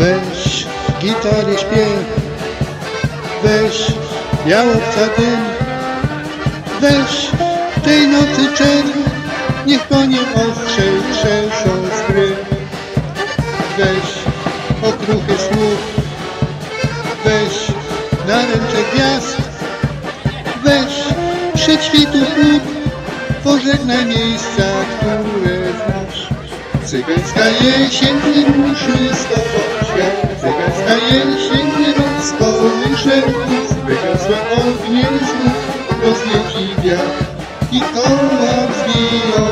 Weź gitary śpiew, weź białowca dym, weź tej nocy czerw, niech koniem ostrzej trzeszą skry. Weź okruchy słów, weź naręcze gwiazd, weź przedświtu płód, pożegnaj miejsca, które znasz. Cygańska jesień znów roznieci wiatr i koła wzbiją.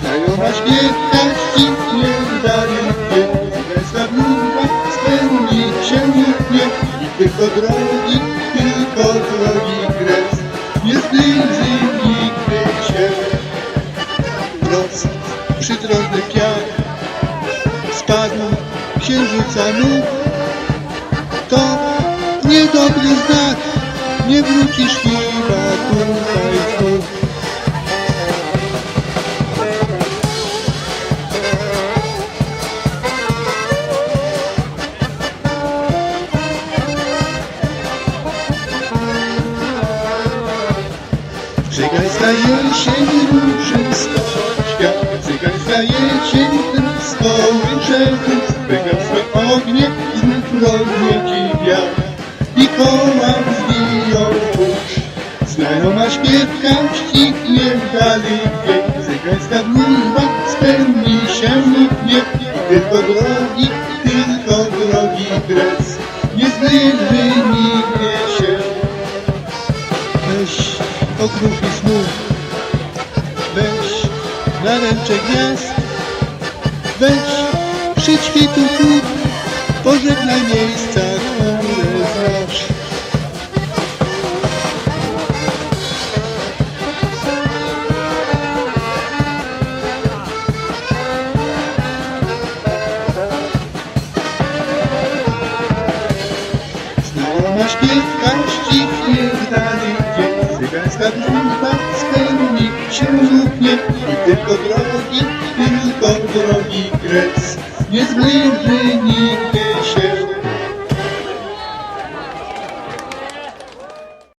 Znajoma ściśnie dali wie, cygańska bluba spełni się nie i tylko drogi, tylko drogi kres, nie zbliży nigdy się. Noc przydrożny piach Spadł księżyca nóg To niedobry znak Nie wrócisz chyba tutaj znów Cygańska jesień ruszy stąd świat. Cygańska jesień skołysze wóz Wygasłe ognie znów roznieci wiatr I koła wzbiją kurz Znajoma śpiewka dali dźwięk Cygańska wróżba spełni się nie Tylko drogi, tylko drogi kres Nie zbliży nigdy się. Weź okruchy snów, weź naręcze gwiazd, weź przedświtu cud, pożegnaj miejsca, które śpiewka ścichnie w dali gdzie Cygańska drużba spełni się lub nie I tylko drogi, tylko drogi kres. Nie zbliży nigdy